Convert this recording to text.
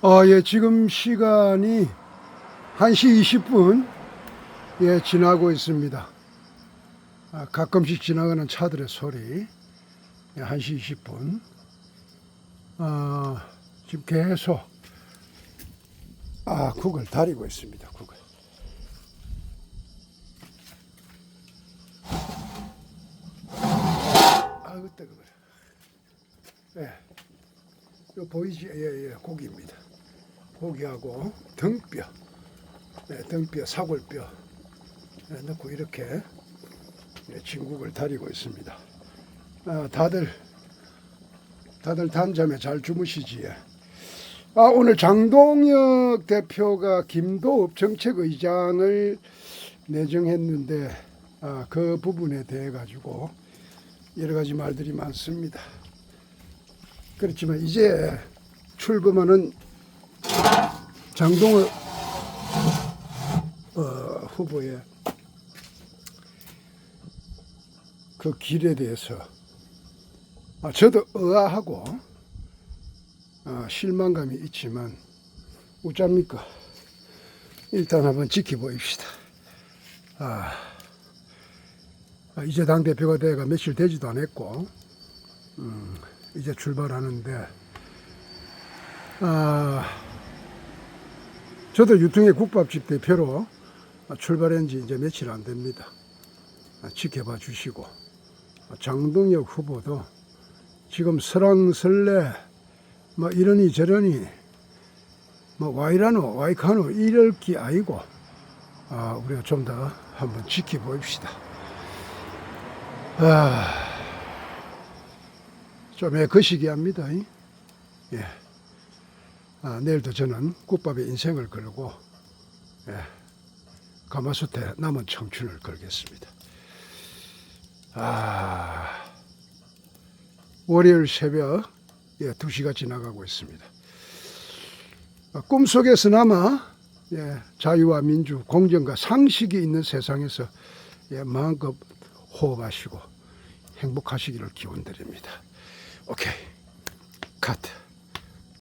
어, 예, 지금 시간이 1시 20분 예, 지나고 있습니다. 아, 가끔씩 지나가는 차들의 소리. 예, 1시 20분. 아, 지금 계속 아, 국을 다리고 있습니다. 국을. 아유, 뜨거워요. 예. 이거 보이지? 예, 예, 고기입니다. 고기하고 등뼈, 네, 등뼈, 사골뼈 네, 넣고 이렇게 네, 진국을 다리고 있습니다. 아, 다들 다들 단잠에 잘 주무시지? 아, 오늘 장동혁 대표가 김도읍 정책의장을 내정했는데 아, 그 부분에 대해 가지고 여러 가지 말들이 많습니다. 그렇지만 이제 출범하는 장동호 어, 후보의 그 길에 대해서 아, 저도 의아하고 아, 실망감이 있지만 어쩝니까? 일단 한번 지켜보입시다. 아, 아, 이제 당 대표가 돼가 며칠 되지도 않았고 음, 이제 출발하는데 아. 저도 유통의 국밥집 대표로 출발한 지 이제 며칠 안 됩니다. 지켜봐 주시고 장동혁 후보도 지금 설랑설레 뭐 이러니 저러니 뭐 와이라노 와이카노 이럴 기 아니고 아, 우리가 좀 더 한번 지켜봅시다. 아, 좀 애거시기 합니다. 이? 예. 아, 내일도 저는 국밥의 인생을 걸고 예, 가마솥에 남은 청춘을 걸겠습니다. 아, 월요일 새벽 예, 2시가 지나가고 있습니다. 아, 꿈속에서나마 예, 자유와 민주, 공정과 상식이 있는 세상에서 예, 마음껏 호흡하시고 행복하시기를 기원드립니다. 오케이, 카트.